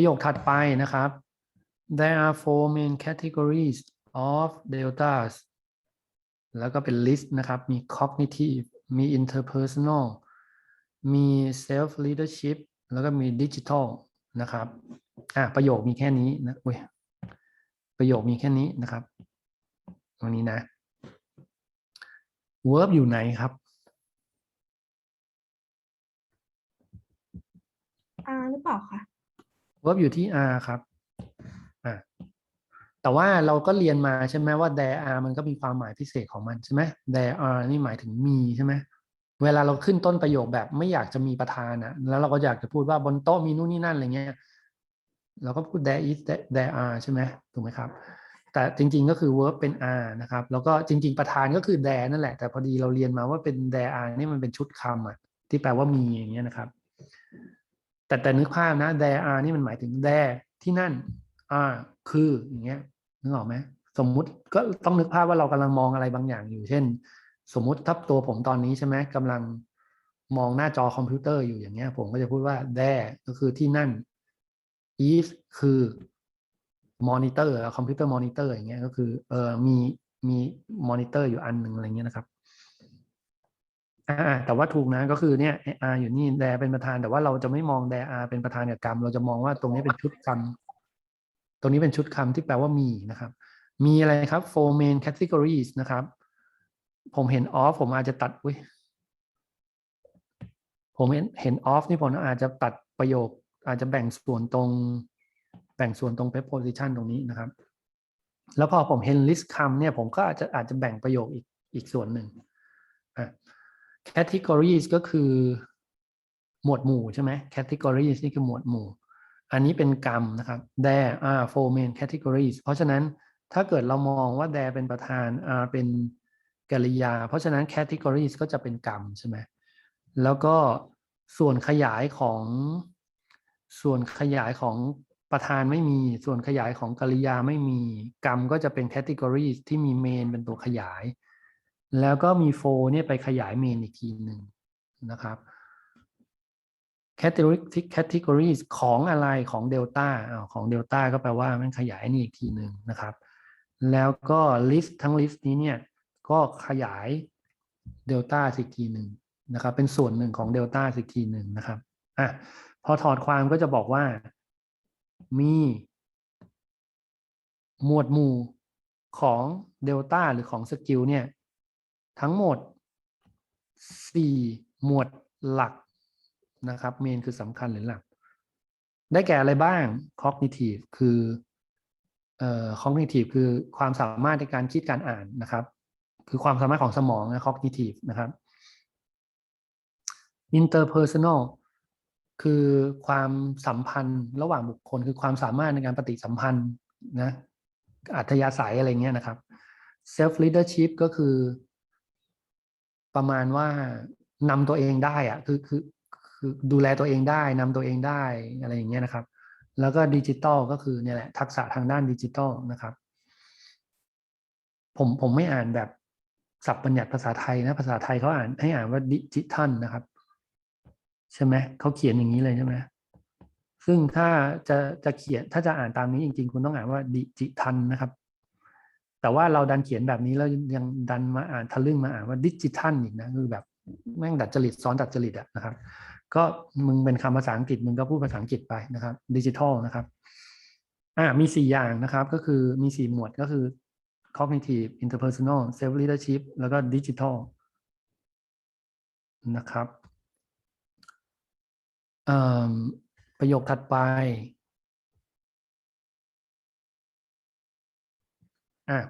ประโยคถัดไปนะครับ there are four main categories of deltas แล้วก็เป็น list นะครับ มี cognitive มี interpersonal มี self leadership แล้วก็มี digital นะครับ อะประโยคมีแค่นี้นะอุ้ยประโยคมีแค่นี้นะครับ ตรงนี้นะ verb อยู่ไหนครับอ่าหรือเปล่าคะ verb อยู่ที่ r ครับอะแต่ว่าเราก็เรียนมาใช่ไหมว่า there are มันก็มีความหมายพิเศษของมันใช่ไหม there are นี่หมายถึงมีใช่ไหมเวลาเราขึ้นต้นประโยคแบบไม่อยากจะมีประธานอะแล้วเราก็อยากจะพูดว่าบนโต๊ะมีนู่นนี่นั่นอะไรเงี้ยเราก็พูด there is there- there are ใช่ไหมถูกไหมครับ แต่จริงๆก็คือ verb เป็น are นะครับ แล้วก็จริง ๆ ประธานก็คือ there นั่นแหละ แต่พอดีเราเรียนมาว่าเป็น there are นี่มันเป็นชุดคำอะที่แปลว่ามีอย่างเงี้ยนะครับ แต่แต่นึกภาพนะ there are นี่มันหมายถึง there ที่นั่น are คืออย่างเงี้ยนึกออกไหมสมมุติก็ต้องนึกภาพว่าเรากำลังมองอะไรบางอย่างอยู่ เช่น สมมุติถ้าตัวผมตอนนี้ใช่ไหมกำลังมองหน้าจอคอมพิวเตอร์อยู่อย่างเงี้ย ผมก็จะพูดว่า there ก็คือที่นั่น is คือมอนิเตอร์คอมพิวเตอร์มอนิเตอร์อย่างเงี้ยก็คือเออมีมีมอนิเตอร์อยู่อันหนึ่งอะไรเงี้ยนะครับ อ่าแต่ว่าถูกนะก็คือเนี่ยไอ้ R อยู่นี่แดเป็นประธาน แต่ว่าเราจะไม่มองแด R เป็นประธานกับกรรม เราจะมองว่าตรงนี้เป็นชุดคำตรงนี้เป็นชุดคำที่แปลว่ามีนะครับ มีอะไรครับ four main categories นะครับ ผมเห็น off ผมอาจจะตัดอุ้ยผมเห็นเห็น off นี่ผมอาจจะตัดประโยค อาจจะแบ่งส่วนตรง แบ่งส่วนตรง preposition ตรงนี้นะครับ แล้วพอผมเห็น list คำเนี่ยผมก็อาจจะอาจจะแบ่งประโยคอีกอีกส่วนหนึ่ง categories ก็คือหมวดหมู่ใช่ไหม categories นี่คือหมวดหมู่ อันนี้เป็นกรรมนะครับ there are four main categories เพราะฉะนั้นถ้าเกิดเรามองว่า there เป็นประธาน are เป็นกริยา เพราะฉะนั้น categories ก็จะเป็นกรรมใช่ไหมแล้วก็ส่วนขยายของส่วนขยายของประธานไม่มีส่วนขยายของกริยาไม่มีกรรมก็จะเป็น categories ที่มี main เป็นตัวขยาย แล้วก็มี for เนี่ยไปขยาย main อีกทีหนึ่งนะครับ category categories ของอะไรของ delta อ้าของ delta ก็แปลว่ามันขยายนี่อีกทีหนึ่งนะครับ แล้วก็ list ทั้ง list นี้เนี่ย ก็ขยาย delta อีกทีหนึ่งนะครับ เป็นส่วนหนึ่งของ delta อีกทีหนึ่งนะครับอะพอถอดความก็จะบอกว่ามีหมวดหมู่ของ delta หรือของสกิลเนี่ย ทั้งหมด 4 หมวดหลักนะครับเมนคือสำคัญหรือหลัก ได้แก่อะไรบ้าง cognitive คือเอ่อ cognitive คือความสามารถในการคิดการอ่านนะครับ คือความสามารถของสมองนะ cognitive นะครับ interpersonal คือความสัมพันธ์ระหว่างบุคคล คือความสามารถในการปฏิสัมพันธ์นะอัธยาศัยอะไรเงี้ยนะครับ self leadership ก็คือ ประมาณว่านำตัวเองได้อะคือคือคือดูแลตัวเองได้นำตัวเองได้อะไรอย่างเงี้ยนะครับ แล้วก็ดิจิตอลก็คือเนี่ยแหละทักษะทางด้านดิจิตอลนะครับ ผมผมไม่อ่านแบบศัพท์บัญญัติภาษาไทยนะ ภาษาไทยเขาอ่านให้อ่านว่าดิจิทัลนะครับ ใช่ไหมเขาเขียนอย่างนี้เลยใช่ไหมซึ่งถ้าจะจะเขียนถ้าจะอ่านตามนี้จริง ๆ คุณต้องอ่านว่าดิจิทัลนะครับ แต่ว่าเราดันเขียนแบบนี้แล้วยังดันมาอ่านทะลึ่งมาอ่านว่าดิจิทัลอีกนะคือแบบแม่งดัดจริตซ้อนดัดจริตอะนะครับ ก็มึงเป็นคำภาษาอังกฤษมึงก็พูดภาษาอังกฤษไปนะครับดิจิทัลนะครับอ่ามีสี่อย่างนะครับก็คือมีสี่หมวดก็คือ cognitive interpersonal self leadership แล้วก็ digital นะครับประโยคถัดไป อะ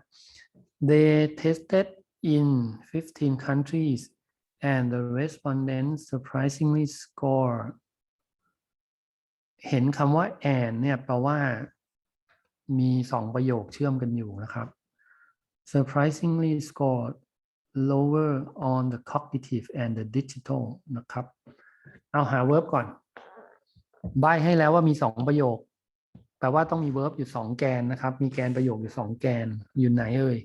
they tested in 15 countries and the respondents surprisingly score เห็นคำว่า and เนี่ยแปลว่า มีสองประโยคเชื่อมกันอยู่นะครับ surprisingly scored lower on the cognitive and the digital นะครับ เอาหา verb ก่อน ใบให้แล้วว่ามีสองประโยค แปลว่าต้องมี verb อยู่สองแกนนะครับ มีแกนประโยคอยู่สองแกน อยู่ไหนเอ่ย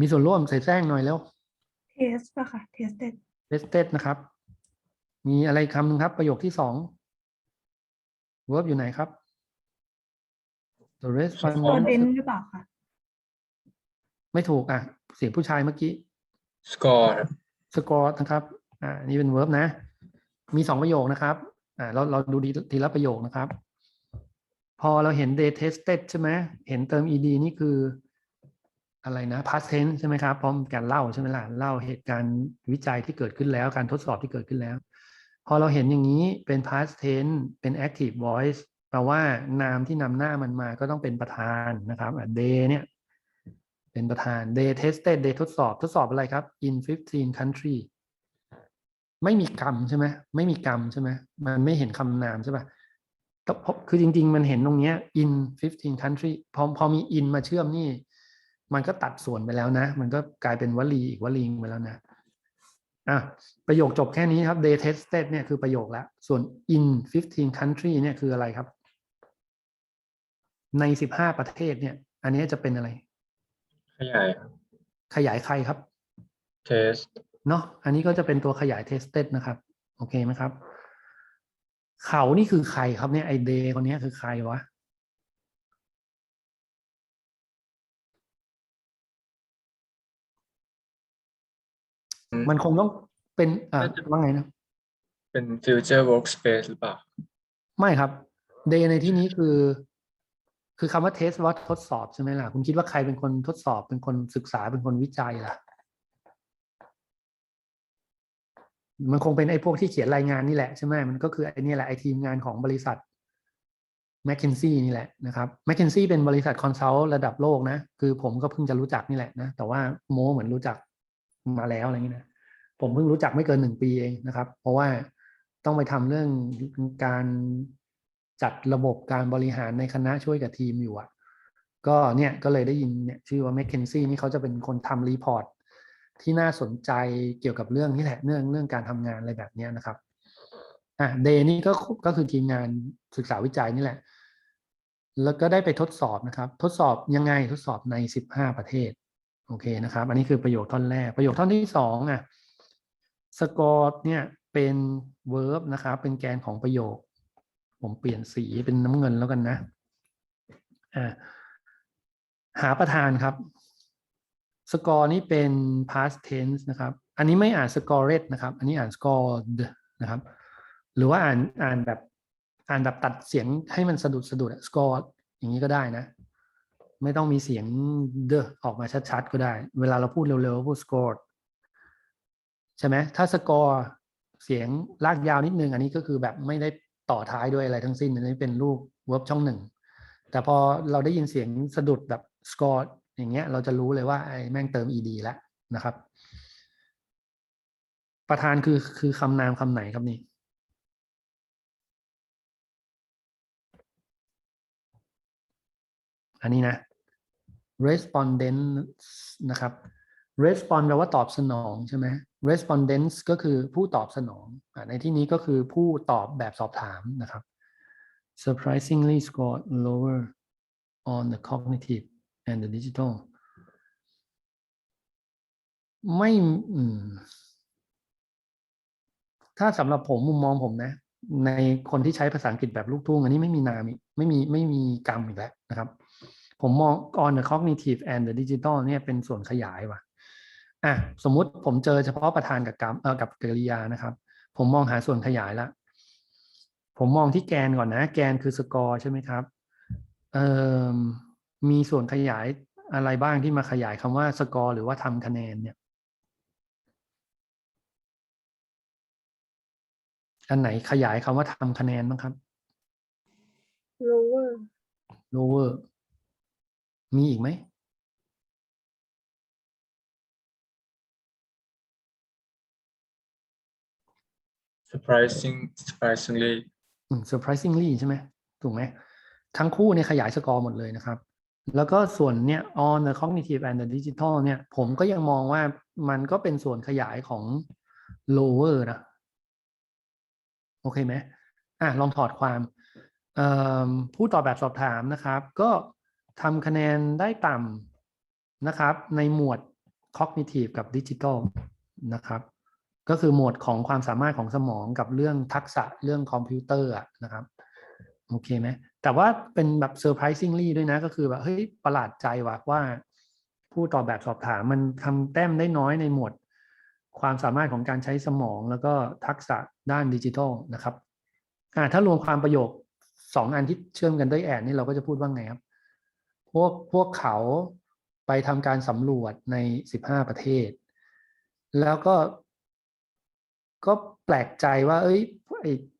มีส่วนร่วมใส่แซงหน่อยแล้ว test ป่ะค่ะ tested tested นะครับ มีอะไรคำหนึ่งครับ ประโยคที่สอง verb อยู่ไหนครับ the ตัว respondent เดนหรือเปล่าคะไม่ถูกอะ เสียงผู้ชายเมื่อกี้ score ครับสกอร์นะครับ อ่า นี่เป็น verb นะ มีสองประโยคนะครับ อ่าเราเราดูทีละประโยคนะครับ พอเราเห็น they tested ใช่ไหมเห็นเติม ed นี่คืออะไรนะ past tense ใช่ไหมครับพร้อมการเล่าใช่ไหมล่ะเล่าเหตุการณ์วิจัยที่เกิดขึ้นแล้ว การทดสอบที่เกิดขึ้นแล้ว พอเราเห็นอย่างนี้เป็น past tense เป็น active voice แปลว่านามที่นำหน้ามันมาก็ต้องเป็นประธานนะครับอะ they เนี่ยเป็นประธาน they tested they ทดสอบทดสอบอะไรครับ in 15 country ไม่มีกรรมใช่ไหมไม่มีกรรมใช่ไหมมันไม่เห็นคำนามใช่ป่ะแต่เพราะคือจริง ๆ มันเห็นตรงเนี้ย in 15 country พอพอมี in มาเชื่อมนี่ มันก็ตัดส่วนไปแล้วนะ มันก็กลายเป็นวลีอีกวลีไปแล้วนะอะประโยคจบแค่นี้ครับ they tested เนี่ยคือประโยคแล้ว ส่วน in 15 country เนี่ยคืออะไรครับ ใน 15 ประเทศเนี่ย อันนี้จะเป็นอะไร ขยายครับขยายใครครับ test เนาะอันนี้ก็จะเป็นตัวขยาย tested นะครับ โอเคไหมครับ เขานี่คือใครครับเนี่ยไอเดย์คนเนี้ยคือใครวะอืมมันคงต้องเป็นอ่าน่าจะว่าไงนะ เป็น future workspace หรือเปล่า ไม่ครับ day ในที่นี้คือ คือคำว่า test ว่าทดสอบใช่ไหมล่ะ คุณคิดว่าใครเป็นคนทดสอบเป็นคนศึกษาเป็นคนวิจัยล่ะ มันคงเป็นไอ้พวกที่เขียนรายงานนี่แหละใช่ไหมมันก็คือไอ้นี่แหละไอ้ทีมงานของบริษัท m c k เคนซี่นี่แหละนะครับ m c k เคนซี่เป็นบริษัทคอนซัลท์ระดับโลกนะ คือผมก็เพิ่งจะรู้จักนี่แหละนะ แต่ว่าโมเหมือนรู้จักมาแล้วอะไรอย่างนี้นะ ผมเพิ่งรู้จักไม่เกินหนึ่งปีเองนะครับ เพราะว่าต้องไปทำเรื่องการจัดระบบการบริหารในคณะช่วยกับทีมอยู่อะก็เนี่ยก็เลยได้ยินเนี่ยชื่อว่า m c k เคนซี่นี่เขาจะเป็นคนทำรีพอร์ต ที่น่าสนใจเกี่ยวกับเรื่องนี่แหละเรื่องเรื่องการทำงานอะไรแบบนี้นะครับอะเดนี่ก็ก็คือทีมงานศึกษาวิจัยนี่แหละ แล้วก็ได้ไปทดสอบนะครับ ทดสอบยังไงทดสอบใน 15 ประเทศ โอเคนะครับ อันนี้คือประโยคท่อนแรก ประโยคท่อนที่สองอะสกอร์เนี่ยเป็น verb นะครับ เป็นแกนของประโยค ผมเปลี่ยนสีเป็นน้ำเงินแล้วกันนะอ่าหาประธานครับ สกอร์นี่เป็น past tense นะครับ อันนี้ไม่อ่าน scored นะครับ อันนี้อ่าน scored นะครับ หรือว่าอ่านอ่านแบบอ่านแบบตัดเสียงให้มันสะดุดสะดุด scored อย่างนี้ก็ได้นะ ไม่ต้องมีเสียงเดออกมาชัดๆ ก็ได้ เวลาเราพูดเร็วๆพูด scored ใช่ไหมถ้า score เสียงลากยาวนิดนึง อันนี้ก็คือแบบไม่ได้ต่อท้ายด้วยอะไรทั้งสิ้นอันนี้เป็นรูป verb ช่องหนึ่งแต่พอเราได้ยินเสียงสะดุดแบบ scored อย่างเงี้ยเราจะรู้เลยว่าไอ้แม่งเติม ed แล้วนะครับ ประธานคือคือคำนามคำไหนครับนี่อันนี้นะ respondent นะครับ respond แปลว่าตอบสนองใช่ไหม respondents ก็คือผู้ตอบสนองอในที่นี้ก็คือผู้ตอบแบบสอบถามนะครับ surprisingly scored lower on the cognitive and the digital ไม่ถ้าสำหรับผมมุมมองผมนะ ในคนที่ใช้ภาษาอังกฤษแบบลูกทุ่งอันนี้ไม่มีนามไม่มีไม่มีกรรมอีกแล้วนะครับ ผมมอง on the cognitive and the digital เนี่ยเป็นส่วนขยายว่ะอะสมมุติผมเจอเฉพาะประธานกับกรรมเออกับกริยานะครับ ผมมองหาส่วนขยายละผมมองที่แกนก่อนนะ แกนคือสกอร์ใช่ไหมครับ เอ่อ มีส่วนขยายอะไรบ้างที่มาขยายคำว่าสกอร์หรือว่าทำคะแนนเนี่ย อันไหนขยายคำว่าทำคะแนนบ้างครับ lower lower มีอีกไหม surprising surprisingly อืม surprisingly ใช่ไหมถูกไหมทั้งคู่เนี่ยขยายสกอร์หมดเลยนะครับ แล้วก็ส่วนเนี่ย on the cognitive and the digital เนี่ย ผมก็ยังมองว่ามันก็เป็นส่วนขยายของ lower นะ โอเคไหมอะ ลองถอดความ ผู้ตอบแบบสอบถามนะครับ ก็ทำคะแนนได้ต่ำนะครับ ในหมวด cognitive กับ digital นะครับ ก็คือหมวดของความสามารถของสมองกับเรื่องทักษะเรื่องคอมพิวเตอร์อะนะครับ โอเคไหมแต่ว่าเป็นแบบ surprisingly ด้วยนะ ก็คือแบบเฮ้ยประหลาดใจว่ะว่า ผู้ตอบแบบสอบถามมันทำแต้มได้น้อยในหมวด ความสามารถของการใช้สมองแล้วก็ทักษะด้านดิจิทัลนะครับอ่าถ้ารวมความประโยคสองอันที่เชื่อมกันด้วยแอนนี่เราก็จะพูดว่าไงครับ พวกพวกเขาไปทำการสำรวจในสิบห้าประเทศ แล้วก็ ก็แปลกใจว่า เอ้ย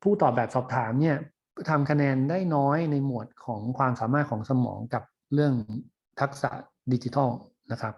ผู้ตอบแบบสอบถามเนี่ย ทำคะแนนได้น้อยในหมวดของความสามารถของสมองกับเรื่องทักษะดิจิทัลนะครับ